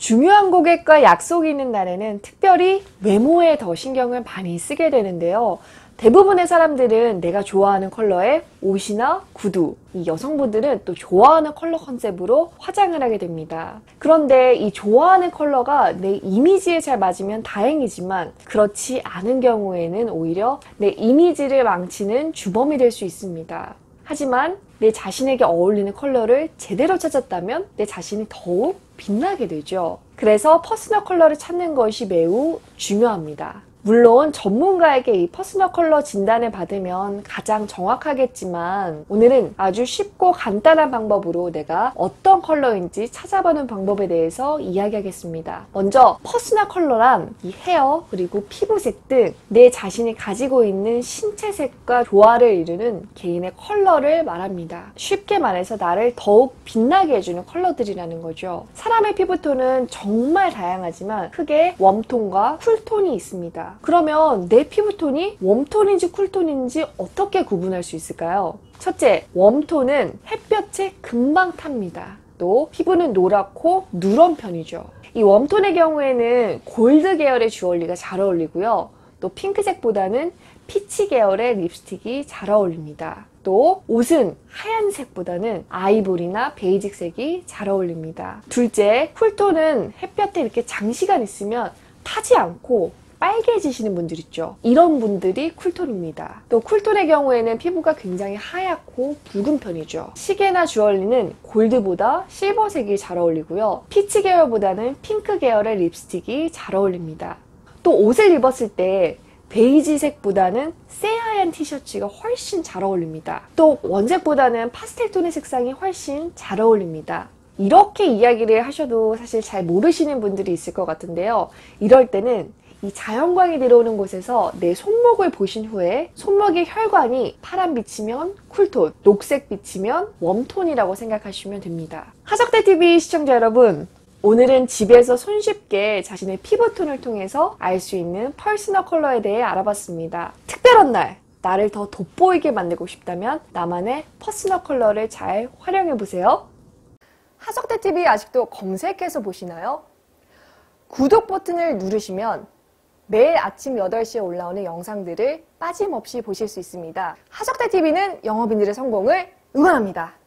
중요한 고객과 약속이 있는 날에는 특별히 외모에 더 신경을 많이 쓰게 되는데요. 대부분의 사람들은 내가 좋아하는 컬러의 옷이나 구두, 이 여성분들은 또 좋아하는 컬러 컨셉으로 화장을 하게 됩니다. 그런데 이 좋아하는 컬러가 내 이미지에 잘 맞으면 다행이지만 그렇지 않은 경우에는 오히려 내 이미지를 망치는 주범이 될 수 있습니다. 하지만 내 자신에게 어울리는 컬러를 제대로 찾았다면 내 자신이 더욱 빛나게 되죠. 그래서 퍼스널 컬러를 찾는 것이 매우 중요합니다. 물론 전문가에게 이 퍼스널 컬러 진단을 받으면 가장 정확하겠지만 오늘은 아주 쉽고 간단한 방법으로 내가 어떤 컬러인지 찾아보는 방법에 대해서 이야기하겠습니다. 먼저 퍼스널 컬러란 이 헤어 그리고 피부색 등 내 자신이 가지고 있는 신체색과 조화를 이루는 개인의 컬러를 말합니다. 쉽게 말해서 나를 더욱 빛나게 해주는 컬러들이라는 거죠. 사람의 피부톤은 정말 다양하지만 크게 웜톤과 쿨톤이 있습니다. 그러면 내 피부톤이 웜톤인지 쿨톤인지 어떻게 구분할 수 있을까요? 첫째, 웜톤은 햇볕에 금방 탑니다. 또 피부는 노랗고 누런 편이죠. 이 웜톤의 경우에는 골드 계열의 주얼리가 잘 어울리고요. 또 핑크색보다는 피치 계열의 립스틱이 잘 어울립니다. 또 옷은 하얀색보다는 아이보리나 베이직색이 잘 어울립니다. 둘째, 쿨톤은 햇볕에 이렇게 장시간 있으면 타지 않고 빨개지시는 분들 있죠. 이런 분들이 쿨톤입니다. 또 쿨톤의 경우에는 피부가 굉장히 하얗고 붉은 편이죠. 시계나 주얼리는 골드보다 실버색이 잘 어울리고요. 피치 계열보다는 핑크 계열의 립스틱이 잘 어울립니다. 또 옷을 입었을 때 베이지색보다는 새하얀 티셔츠가 훨씬 잘 어울립니다. 또 원색보다는 파스텔 톤의 색상이 훨씬 잘 어울립니다. 이렇게 이야기를 하셔도 사실 잘 모르시는 분들이 있을 것 같은데요. 이럴 때는 이 자연광이 들어오는 곳에서 내 손목을 보신 후에 손목의 혈관이 파란 빛이면 쿨톤, 녹색 빛이면 웜톤이라고 생각하시면 됩니다. 하석대TV 시청자 여러분, 오늘은 집에서 손쉽게 자신의 피부톤을 통해서 알 수 있는 퍼스널 컬러에 대해 알아봤습니다. 특별한 날, 나를 더 돋보이게 만들고 싶다면 나만의 퍼스널 컬러를 잘 활용해 보세요. 하석대TV 아직도 검색해서 보시나요? 구독 버튼을 누르시면 매일 아침 8시에 올라오는 영상들을 빠짐없이 보실 수 있습니다. 하석대TV는 영업인들의 성공을 응원합니다.